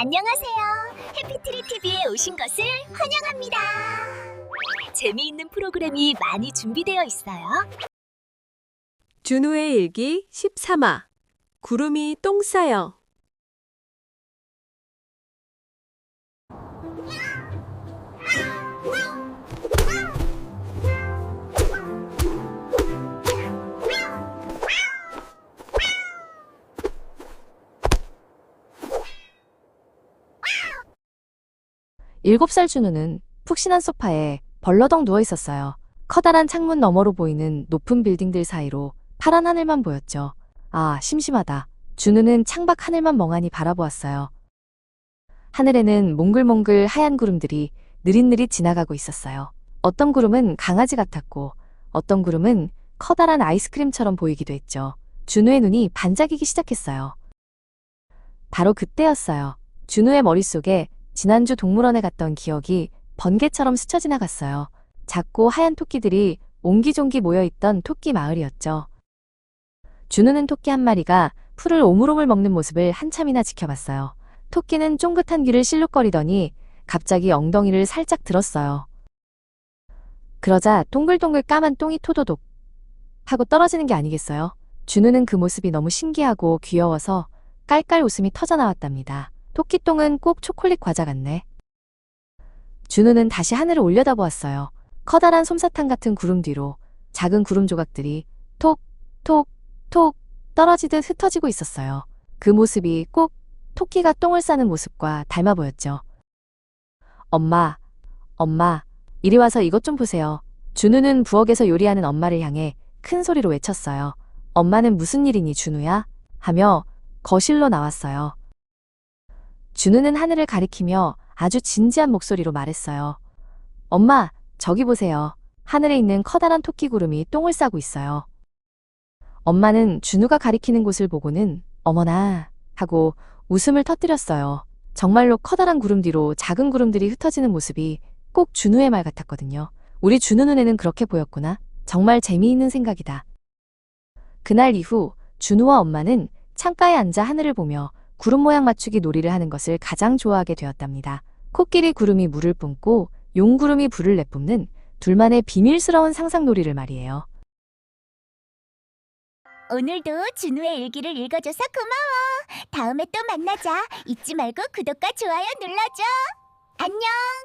안녕하세요. 해피트리 TV에 오신 것을 환영합니다. 재미있는 프로그램이 많이 준비되어 있어요. 준우의 일기 13화 구름이 똥 싸요. 일곱 살 준우는 푹신한 소파에 벌러덩 누워 있었어요. 커다란 창문 너머로 보이는 높은 빌딩들 사이로 파란 하늘만 보였죠. 아, 심심하다. 준우는 창밖 하늘만 멍하니 바라보았어요. 하늘에는 몽글몽글 하얀 구름들이 느릿느릿 지나가고 있었어요. 어떤 구름은 강아지 같았고, 어떤 구름은 커다란 아이스크림처럼 보이기도 했죠. 준우의 눈이 반짝이기 시작했어요. 바로 그때였어요. 준우의 머릿속에 지난주 동물원에 갔던 기억이 번개처럼 스쳐 지나갔어요. 작고 하얀 토끼들이 옹기종기 모여있던 토끼 마을이었죠. 준우는 토끼 한 마리가 풀을 오물오물 먹는 모습을 한참이나 지켜봤어요. 토끼는 쫑긋한 귀를 실룩거리더니 갑자기 엉덩이를 살짝 들었어요. 그러자 동글동글 까만 똥이 토도독 하고 떨어지는 게 아니겠어요? 준우는 그 모습이 너무 신기하고 귀여워서 깔깔 웃음이 터져나왔답니다. 토끼똥은 꼭 초콜릿 과자 같네. 준우는 다시 하늘을 올려다보았어요. 커다란 솜사탕 같은 구름 뒤로 작은 구름 조각들이 톡, 톡, 톡 떨어지듯 흩어지고 있었어요. 그 모습이 꼭 토끼가 똥을 싸는 모습과 닮아 보였죠. 엄마, 엄마, 이리 와서 이것 좀 보세요. 준우는 부엌에서 요리하는 엄마를 향해 큰 소리로 외쳤어요. 엄마는 무슨 일이니, 준우야? 하며 거실로 나왔어요. 준우는 하늘을 가리키며 아주 진지한 목소리로 말했어요. 엄마, 저기 보세요. 하늘에 있는 커다란 토끼 구름이 똥을 싸고 있어요. 엄마는 준우가 가리키는 곳을 보고는 어머나 하고 웃음을 터뜨렸어요. 정말로 커다란 구름 뒤로 작은 구름들이 흩어지는 모습이 꼭 준우의 말 같았거든요. 우리 준우 눈에는 그렇게 보였구나. 정말 재미있는 생각이다. 그날 이후 준우와 엄마는 창가에 앉아 하늘을 보며 구름 모양 맞추기 놀이를 하는 것을 가장 좋아하게 되었답니다. 코끼리 구름이 물을 뿜고 용구름이 불을 내뿜는 둘만의 비밀스러운 상상 놀이를 말이에요. 오늘도 준우의 일기를 읽어줘서 고마워. 다음에 또 만나자. 잊지 말고 구독과 좋아요 눌러줘. 안녕.